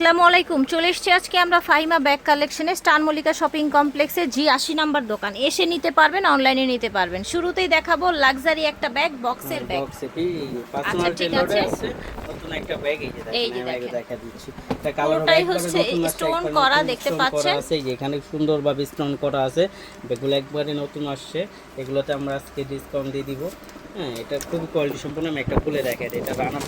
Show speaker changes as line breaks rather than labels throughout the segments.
আসসালামু আলাইকুম। চলে এসছি আজকে আমরা ফাহিমা ব্যাগ কালেকশনে স্টান মল্লিকা শপিং কমপ্লেক্সে জি আশি নাম্বার দোকান। এসে নিতে পারবেন অনলাইনে নিতে পারবেন। শুরুতেই দেখাবো লাক্সারি একটা ব্যাগ বক্সের ব্যাগ। আচ্ছা, ঠিক আছে।
এই যে দেখেন
পুরোটাই হচ্ছে stone করা, দেখতে পাচ্ছেন।
এখানে সুন্দরভাবে স্টোন করা আছে। ব্যাগগুলো একবারে নতুন আসছে। এগুলোতে আমরা আজকে ডিসকাউন্ট দিয়ে দিব। হ্যাঁ এটা খুব কোয়ালিটি সম্পূর্ণ আমি একটা খুলে দেখাই দিই। এটা রানার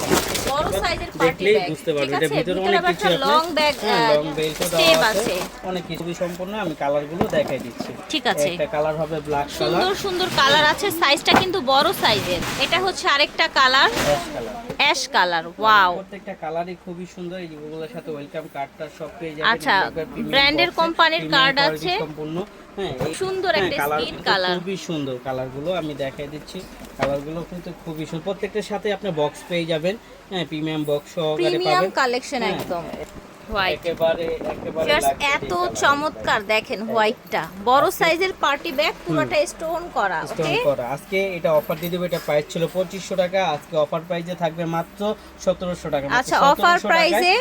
বড় সাইজের
দেখলেই বুঝতে ভিতরে অনেক
আবার
কিছু
একটা
আছে।
লং ব্যাগ
লং বেল্টও
স্টেপ
আছে।
আছে।
অনেক কিছু সম্পূর্ণ আমি কালারগুলো দেখাই দিচ্ছি।
ঠিক আছে।
একটা কালার হবে ব্ল্যাক কালার
সুন্দর সুন্দর কালার আছে সাইজটা কিন্তু বড় সাইজের এটা হচ্ছে আরেকটা colour
ash colour
ash colour wow
প্রত্যেকটা কালারই খুবই সুন্দর এই যেগুলোর সাথে ওয়েলকাম কার্ডটা সব পেয়ে যাবেন।
আচ্ছা,
এ,
কোম্পানির
quality
আছে।
সম্পূর্ণ হ্যাঁ
সুন্দর
হ্যাঁ,
একটা
কিন্তু
colour।
খুবই সুন্দর কালারগুলো আমি দেখাই দিচ্ছি। কালারগুলো কিন্তু খুবই সুন্দর। প্রত্যেকটার সাথে আপনি বক্স পেয়ে যাবেন। হ্যাঁ প্রিমিয়াম বক্স সহকারে পাবেন।
প্রিমিয়াম
কালেকশন
একদম। হোয়াইট। এত চমৎকার দেখেন হোয়াইটটা। বড় সাইজের পার্টি ব্যাগ পুরোটা স্টোন করা
স্টোন করা। আজকে এটা অফার দিয়ে দেবো এটা প্রাইস ছিল টাকা। আজকে অফার প্রাইসে থাকবে মাত্র সতেরোশো টাকা।
আচ্ছা অফার প্রাইসে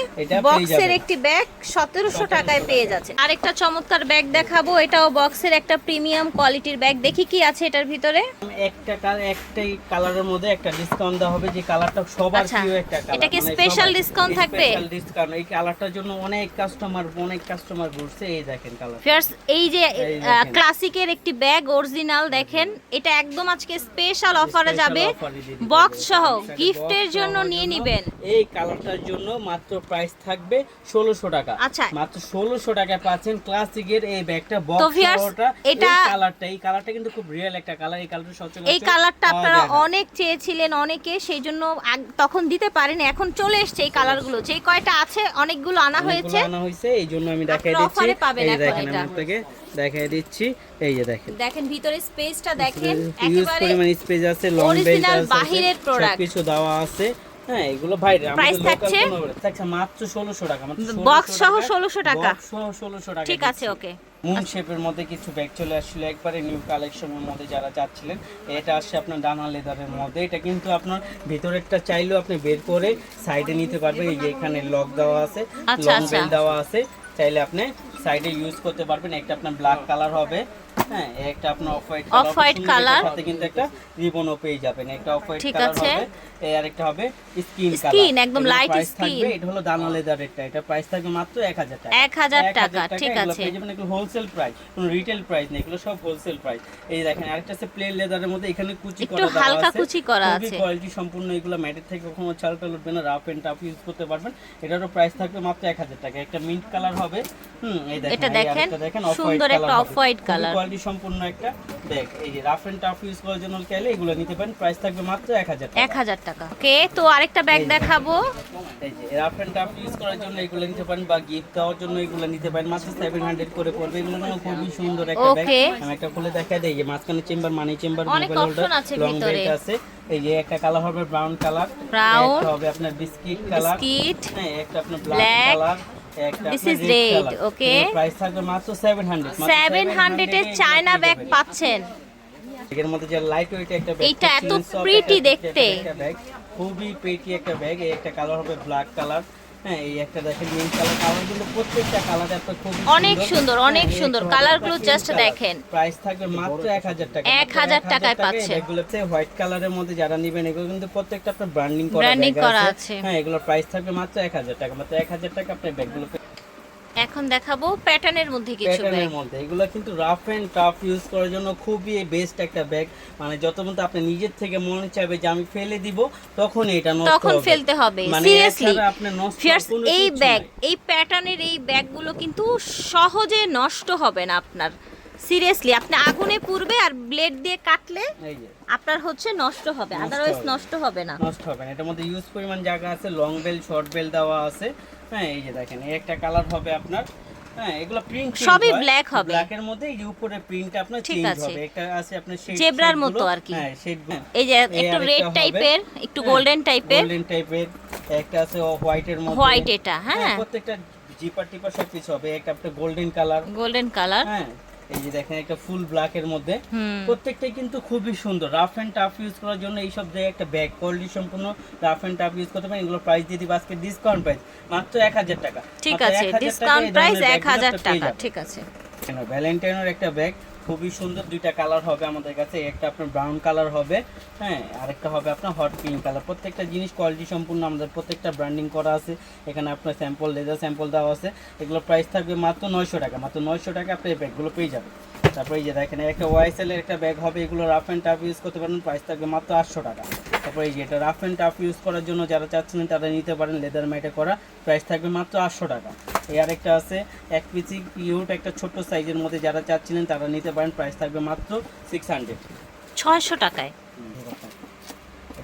বক্সের একটি ব্যাগ সতেরোশো টাকায় পেয়ে যাচ্ছে। আরেকটা চমৎকার ব্যাগ দেখাবো এটাও বক্সের একটা প্রিমিয়াম কোয়ালিটির ব্যাগ দেখি কি আছে এটার ভিতরে।
একটা একটাই কালারের মধ্যে একটা ডিসকাউন্ট দেওয়া হবে। যে কালারটা সবার
আচ্ছা,
প্রিয় একটা কালার
এটা কি special discount থাকবে?
স্পেশাল ডিসকাউন্ট এই কালারটার জন্য অনেক কাস্টমার অনেক কাস্টমার ঘুরছে এই দেখেন কালার
ফিয়ার্স এই যে ক্লাসিকের একটি ব্যাগ অরিজিনাল দেখেন। এটা একদম আজকে স্পেশাল অফারে যাবে। বক্স সহ গিফটের জন্য নিয়ে নিবেন।
এই কালারটার জন্য মাত্র প্রাইস থাকবে ষোলোশো টাকা।
আচ্ছা।
মাত্র ষোলোশো টাকায় পাচ্ছেন ক্লাসিকের এই ব্যাগটা বক্স সহটা।
এটা-
কালারটা এই কালারটা কিন্তু খুব রিয়েল একটা কালার এই কালারটা সচরাচর
এই কালারটা আপনারা অনেক চেয়েছিলেন অনেকে সেই জন্য তখন দিতে পারেন এখন চলে এসছে এই কালারগুলো যে কয়টা আছে অনেকগুলো আনা হয়েছে।
আনা হয়েছে এই জন্য আমি দেখাই দিচ্ছি। এই দেখেন
আপনাদেরকে
আমি আপনাকে দেখাই দিচ্ছি। এই যে দেখেন।
দেখেন ভিতরে স্পেসটা দেখেন একেবারে
মানে স্পেস আছে লং
original
আছে
বাহিরের প্রোডাক্ট
কিছু দেওয়া আছে। হ্যাঁ এগুলো
থাকছে?
থাকছে মাত্র 1600 টাকা 1600
সহ 1600 টাকা?
বক্স সহ 1600 টাকা
ঠিক আছে ওকে
মুন শেপের মধ্যে কিছু ব্যাগ চলে আসছিল একবারে নিউ কালেকশনের মধ্যে যারা চাচ্ছিলেন এটা আসছে আপনার ডানা লেদারের মধ্যে। এটা কিন্তু আপনার ভিতরেরটা চাইলেও আপনি বের করে সাইডে নিতে পারবেন। এই যে এখানে লক দেওয়া আছে
আচ্ছা,
লং
আচ্ছা।
বেল দেওয়া আছে। চাইলে আপনি সাইডে ইউজ করতে পারবেন। একটা আপনার ব্ল্যাক কালার হবে। হ্যাঁ একটা আপনার off white
Off white colour।
সাথে কিন্তু একটা রিবনও পেয়ে যাবেন একটা অফ হোয়াইট
ঠিক আছে।
এই আরেকটা হবে স্কিন কালার
Skin, একদম light skin।
এটা হলো দানা লেদারেরটা এটা প্রাইস থাকবে মাত্র 1000 টাকা
1000 টাকা, ঠিক আছে।
পেয়ে যাবেন এগুলো হোলসেল প্রাইস কোনো রিটেল প্রাইস নেই এগুলো সব হোলসেল প্রাইস এই দেখেন আরেকটা আছে প্লেন লেদারের মধ্যে এখানে কুচি করা
হালকা কুচি করা আছে।
কোয়ালিটি সম্পূর্ণ এগুলো ম্যাটের থেকে কখনো চালটাল উঠবে না রাফ এন্ড টাফ ইউজ করতে পারবেন এটারও প্রাইস থাকবে মাত্র 1000 টাকা একটা মিন্ট কালার হবে হুম এই দেখেন
এটা দেখেন,
অফ
সুন্দর একটা off-white colour।
কোয়ালিটি সম্পূর্ণ একটা ব্যাগ এই যে রাফ এন্ড টাফ ইউজ করার জন্য চাইলে এগুলো নিতে পারেন। প্রাইস থাকবে মাত্র 1000 টাকা।
এক হাজার টাকা। ওকে তো আরেকটা ব্যাগ দেখাবো।
এই যে রাফ এন্ড টাফ ইউজ করার জন্য এগুলো নিতে পারেন বা গিফট দেওয়ার জন্য এগুলো নিতে পারেন। মাত্র সেভেন হান্ড্রেড করে পড়বে। এগুলো কিন্তু খুবই সুন্দর একটা ব্যাগ. আমি একটা খুলে দেখা দেই। যে মাঝখানে চেম্বার মানি চেম্বার
অনেক option আছে
লং
ভিতরে।
বেল্ট আছে। এই যে একটা কালার হবে ব্রাউন কালার একটা হবে আপনার বিস্কিট কালার
বিস্কিট
হ্যাঁ একটা আপনার ব্ল্যাক কালার একটা
this
red
is
red
red, okay?
এগুলোর প্রাইস থাকবে মাত্র 700
সেভেন হান্ড্রেডের চায়না ব্যাগ পাচ্ছেন।
এর মধ্যে যে লাইট ওয়েট একটা ব্যাগ
এটা এত pretty দেখতে।
খুবই প্রিটি একটা ব্যাগ এই একটা কালার হবে ব্ল্যাক কালার হ্যাঁ এই একটা দেখেন মেন কালার প্রত্যেকটা কালার খুব
অনেক সুন্দর, অনেক সুন্দর। কালারগুলো just দেখেন।
প্রাইস থাকবে মাত্র 1000 টাকা
1000 টাকায় পাচ্ছেন।
এগুলোতে হোয়াইট কালারের মধ্যে যারা নেবেন এগুলো কিন্তু প্রত্যেকটা আপনার ব্র্যান্ডিং করা
করা আছে।
হ্যাঁ এগুলোর প্রাইস থাকবে মাত্র 1000 টাকা মাত্র 1000 টাকা আপনি ব্যাগগুলো
এখন দেখাবো প্যাটার্নের মধ্যে কিছু ব্যাগ
প্যাটার্নের মধ্যে। এগুলো কিন্তু রাফ এন্ড টাফ ইউজ করার জন্য খুবই বেস্ট একটা ব্যাগ মানে যত মতো আপনি নিজের থেকে মনে চাইবে যে আমি ফেলে দিব তখন এটা নষ্ট
তখন ফেলতে হবে।
মানে
সিরিয়াসলি
কোনো
এই ব্যাগ এই প্যাটার্নের এই ব্যাগগুলো কিন্তু সহজে নষ্ট হবে না আপনার। সিরিয়াসলি আপনি আগুনে পুড়বে আর ব্লেড দিয়ে কাটলে আপনার হচ্ছে নষ্ট হবে। আদারওয়াইজ নষ্ট হবে না।
নষ্ট হবে না। এটার মধ্যে ইউজ পরিমাণ জায়গা আছে। লং বেল শর্ট বেল দেওয়া আছে। হ্যাঁ এই যে দেখেন এই একটা কালার হবে আপনার হ্যাঁ এগুলো প্রিন্ট
সবই ব্ল্যাক হবে।
ব্ল্যাকের মধ্যে এই যে উপরে প্রিন্ট আপনার চেঞ্জ। হবে। একটা আছে আপনার শেড
জেব্রার মতো আর কি।
হ্যাঁ শেড
এই যে একটু রেড টাইপের একটু গোল্ডেন টাইপের
গোল্ডেন টাইপের একটা আছে হোয়াইটের মধ্যে।
হোয়াইট এটা হ্যাঁ।
প্রত্যেকটা জিপার টিপার সব কিছু হবে। একটা আপনার গোল্ডেন কালার
গোল্ডেন কালার
হ্যাঁ এই যে দেখেন একটা ফুল ব্ল্যাক এর মধ্যে। প্রত্যেকটাই কিন্তু খুবই সুন্দর। রাফ এন্ড টাফ ইউজ করার জন্য এই সব জায়গায় একটা ব্যাগ কোয়ালিটি সম্পূর্ণ রাফ এন্ড টাফ ইউজ করতে পারেন এগুলো প্রাইস দিয়ে দিবে আজকে ডিসকাউন্ট প্রাইস মাত্র এক হাজার টাকা।
ঠিক আছে
1000 টাকায়
ডিসকাউন্ট প্রাইস এক হাজার টাকা ঠিক আছে।
ভ্যালেন্টাইনের একটা ব্যাগ খুবই সুন্দর দুইটা কালার হবে আমাদের কাছে। একটা আপনার ব্রাউন কালার হবে হ্যাঁ আরেকটা হবে আপনার হট পিঙ্ক কালার। প্রত্যেকটা জিনিস কোয়ালিটি সম্পূর্ণ আমাদের প্রত্যেকটা ব্র্যান্ডিং করা আছে। এখানে আপনার স্যাম্পল লেজার স্যাম্পল দেওয়া আছে। এগুলো প্রাইস থাকবে মাত্র নয়শো টাকা। মাত্র নয়শো টাকা আপনি এই ব্যাগগুলো পেয়ে যাবেন। তারপরে এই যে দেখেন একটা ওয়াইসেল এর একটা ব্যাগ হবে, এগুলো রাফ অ্যান্ড টাফ ইউজ করতে পারেন প্রাইস থাকবে মাত্র আটশো টাকা। তারপরে এই যে এটা রাফ অ্যান্ড টাফ ইউজ করার জন্য যারা চাচ্ছেন তারা নিতে পারেন লেদার ম্যাটে করা প্রাইস থাকবে মাত্র আটশো টাকা। এই আরেকটা আছে, এক পিসি কিউট একটা ছোট সাইজের মধ্যে যারা চাচ্ছিলেন তারা নিতে পারেন প্রাইস থাকবে মাত্র সিক্স হান্ড্রেড
ছয়শো টাকায়।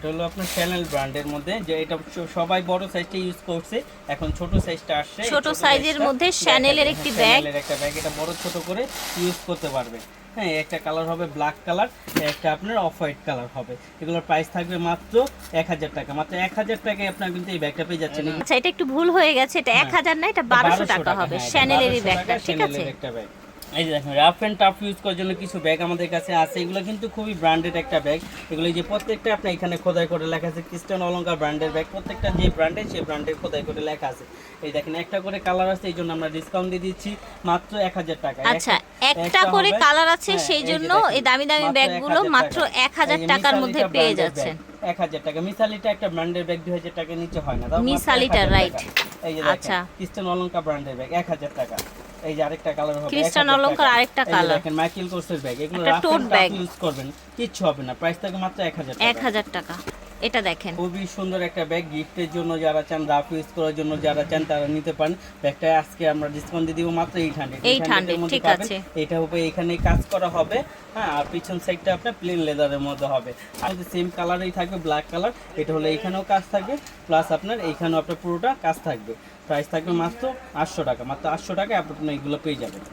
হলো আপনার চ্যানেল ব্র্যান্ডের মধ্যে যে এটা সবাই বড় সাইজটা ইউজ করছে এখন ছোট সাইজটা আসছে
ছোট সাইজের মধ্যে
যায়।
একটি
হ্যাঁ,
ব্যাগ।
একটা ব্যাগ এটা বড় ছোট করে ইউজ করতে পারবে। হ্যাঁ একটা কালার হবে ব্ল্যাক কালার একটা আপনার অফ হোয়াইট কালার হবে। এগুলোর প্রাইস থাকবে মাত্র এক হাজার টাকা। মাত্র এক হাজার টাকায় আপনার কিন্তু এই ব্যাগটা পেয়ে যাচ্ছেন।
আচ্ছা এটা একটু ভুল হয়ে গেছে এটা এক হাজার না এটা বারোশো টাকা হবে।
হ্যাঁ,
শ্যানেলেরই ব্যাগটা ঠিক আছে?
একটা ব্যাগ এই যে দেখেন রাফ অ্যান্ড টাফ ইউজ করার জন্য কিছু ব্যাগ আমাদের কাছে আছে। এগুলো কিন্তু খুবই ব্র্যান্ডেড একটা ব্যাগ এগুলো যে প্রত্যেকটা আপনার এখানে খোদাই করে লেখা আছে খ্রিস্টান অলঙ্কার ব্র্যান্ডের ব্যাগ প্রত্যেকটা যে ব্র্যান্ডের সেই ব্র্যান্ডের খোদাই করে লেখা আছে। এই দেখেন একটা করে কালার আছে এই জন্য আমরা ডিসকাউন্ট দিয়ে দিচ্ছি মাত্র এক হাজার টাকা।
আচ্ছা একটা করে কালার আছে সেই জন্য এই দামি দামি ব্যাগগুলো মাত্র এক হাজার টাকার মধ্যে পেয়ে যাচ্ছেন।
এক হাজার টাকা। মিসালিটা একটা ব্র্যান্ডের ব্যাগ দুই হাজার টাকার নিচে হয় না
মিসালিটা,
1000
right.
টাকা। এই যে
আচ্ছা।
দেখেন খ্রিস্টান অলঙ্কার ব্র্যান্ডের ব্যাগ এক হাজার টাকা। এই যে আরেকটা কালার হবে
খ্রিস্টান
1000
অলঙ্কার
টাকা।
আরেকটা colour।
দেখেন মাইকেল কোর্সের ব্যাগ এগুলো টাফ
bag।
ইউজ করবেন কিচ্ছু হবে না প্রাইস থাকে মাত্র এক হাজার
এক
টাকা।
হাজার টাকা। এটা দেখেন।
খুবই সুন্দর একটা ব্যাগ গিফটের জন্য যারা চান রাফ ইউজ করার জন্য যারা চান তারা নিতে পারেন। ব্যাগটা আজকে আমরা ডিসকাউন্ট দিয়ে দিব মাত্র এইট হান্ড্রেড
800 ঠিক আছে।
এটা হবে এখানে কাজ করা হবে। হ্যাঁ আর পিছন সাইডটা আপনার প্লেন লেদারের মধ্যে হবে। আর সেম কালারেই থাকবে ব্ল্যাক কালার এটা হলে এখানেও কাজ থাকবে। প্লাস আপনার এইখানেও আপনার পুরোটা কাজ থাকবে। প্রাইস থাকবে মাত্র আটশো টাকা। মাত্র আটশো টাকায় আপনি এগুলো পেয়ে যাবেন।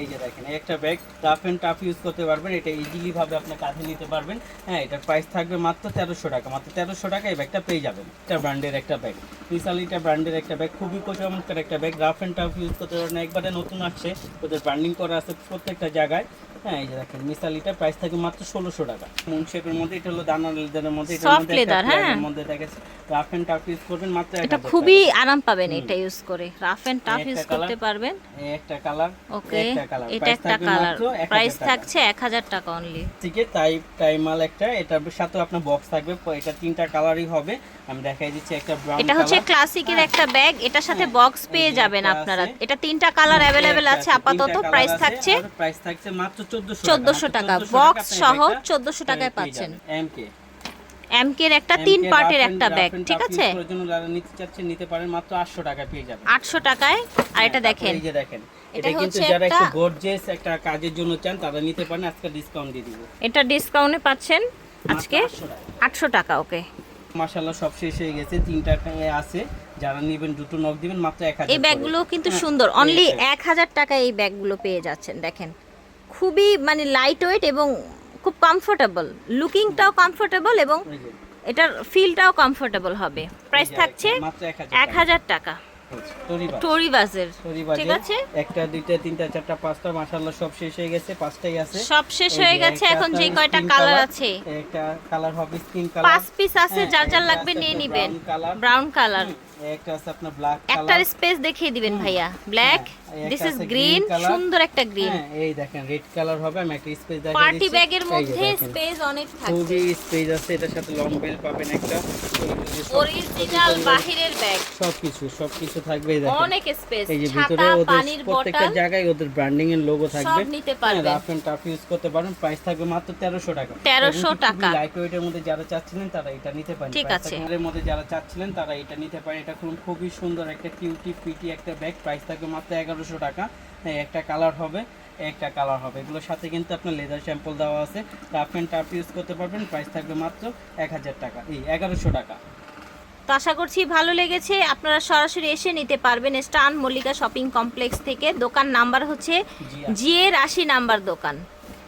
এই যে দেখেন একটা bag tough and tough use করতে পারবেন এটা ইজিলি ভাবে আপনি কাঁধে নিতে পারবেন। হ্যাঁ এটার প্রাইস থাকবে মাত্র তেরোশো টাকা। মাত্র তেরোশো টাকা এই ব্যাগটা পেয়ে যাবেন। এটা ব্র্যান্ডের একটা ব্যাগ মিসালিটা ব্র্যান্ডের একটা ব্যাগ খুবই চমৎকার একটা bag rough and tough use করতে পারবেন। একবারে নতুন আসছে ওদের ব্র্যান্ডিং করা আছে প্রত্যেকটা জায়গায়। হ্যাঁ এই যে দেখেন মিসালিটার প্রাইস থাকবে মাত্র ষোলোশো টাকা। মুন শেপের মধ্যে এটা হলো দানা লেদারের মধ্যে এটার মধ্যে
leather, হ্যাঁ।
মধ্যে দেখেছে রাফ অ্যান্ড টাফ ইউজ করবেন মাত্র
এটা খুবই আরাম পাবেন এটা ইউজ করে। রাফ এন্ড টাফ ইউজ করতে পারবেন।
একটা কালার
ওকে এটা একটা কালার প্রাইস থাকছে এক হাজার টাকা অনলি
থেকে তাই তাই মাল একটা এটার সাথে আপনার বক্স থাকবে এটা তিনটা কালারই হবে। আমি দেখাই দিচ্ছি একটা ব্রাউন
এটা হচ্ছে ক্লাসিকের একটা ব্যাগ এটার সাথে বক্স পেয়ে যাবেন আপনারা। এটা তিনটা কালার অ্যাভেলেবেল আছে আপাতত প্রাইস থাকছে
প্রাইস থাকছে মাত্র 1400
টাকা বক্স সহ চোদ্দশো টাকায় পাচ্ছেন।
এমকে
এমকের একটা তিন পার্টের একটা ব্যাগ ঠিক আছে?
নিতে চাচ্ছেন নিতে পারেন মাত্র 800 টাকা পেয়ে যাবেন।
আটশো টাকায়? আর এটা
হ্যাঁ,
দেখেন।
এই যে দেখেন
এটা
এটা কিন্তু যারা একটু গর্জিয়াস একটা কাজের জন্য চান তারা নিতে পারেন আজকে ডিসকাউন্ট দিয়ে দিব।
এটা ডিসকাউন্টে পাচ্ছেন আজকে আটশো টাকা। ওকে
মাশাআল্লাহ সব শেষ হয়ে গেছে তিনটা এ আছে যারা নেবেন দুটো নক দিবেন মাত্র 1000
এই ব্যাগগুলো কিন্তু
হ্যাঁ,
সুন্দর অনলি এক হাজার টাকায় এই ব্যাগগুলো পেয়ে যাচ্ছেন দেখেন। খুবই মানে লাইট ওয়েট এবং খুব কমফোর্টেবল লুকিংটাও কমফোর্টেবল এবং এটার ফিলটাও কমফোর্টেবল হবে। প্রাইস থাকছে এক হাজার টাকা। ঠিক আছে?
একটা দুইটা তিনটা চারটা পাঁচটা মাশাআল্লাহ সব শেষ হয়ে গেছে পাঁচটাই আছে।
সব শেষ হয়ে গেছে এখন যে কয়টা কালার আছে?
একটা কালার হবে স্কিন কালার
পাঁচ পিস আছে যার যার লাগবে নিয়ে নিবেন। ব্রাউন কালার
একটা আছে আপনার ব্ল্যাক
একটার স্পেস দেখিয়ে দিবেন ভাইয়া। ব্ল্যাক
হ্যাঁ,
দিস ইজ গ্রিন সুন্দর একটা গ্রিন
হ্যাঁ এই দেখেন রেড কালার হবে আমি একটা স্পেস দেখাই
পার্টি ব্যাগের মধ্যে স্পেস অনেক থাকবে
খুবই স্পেস আছে এটার সাথে লং বেল পাবেন একটা।
অরিজিনাল বাহিরের ব্যাগ
সবকিছু সবকিছু থাকবে এই দেখেন।
অনেক স্পেস
এই যে ভিতরে ওদের প্রত্যেকটা জায়গায় ওদের ব্র্যান্ডিং এর লোগো থাকবে।
সব নিতে পারবেন।
রাফ এন্ড টাফ ইউজ করতে পারেন। প্রাইস থাকবে মাত্র 1300 টাকা।
1300 টাকা।
লাইট ওয়েটের মধ্যে যারা চাচ্ছিলেন তারা এটা নিতে পারেন।
ঠিক আছে।
এর মধ্যে যারা চাচ্ছিলেন তারা এটা নিতে পারেন। এটা খুব খুবই সুন্দর একটা কিউটি পিটি একটা ব্যাগ প্রাইস থাকবে মাত্র 1100 টাকা। হ্যাঁ, একটা কালার হবে একটা কালার হবে। এগুলোর সাথে কিন্তু আপনার লেদার স্যাম্পল দেওয়া আছে। রাফ এন্ড টাফ ইউজ করতে পারবেন প্রাইস থাকবে মাত্র 1000 টাকা। এই 1100 টাকা।
তো আশা করছি ভালো লেগেছে। আপনারা সরাসরি এসে নিতে পারবেন স্টান মল্লিকা শপিং কমপ্লেক্স থেকে। দোকান নাম্বার হচ্ছে
জি
জি এর আশি নাম্বার দোকান।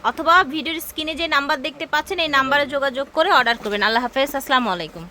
অথবা ভিডিওর স্ক্রিনে যে নাম্বার দেখতে পাচ্ছেন এই নাম্বারে যোগাযোগ করে অর্ডার করবেন। আল্লাহ হাফেজ আসসালামু আলাইকুম।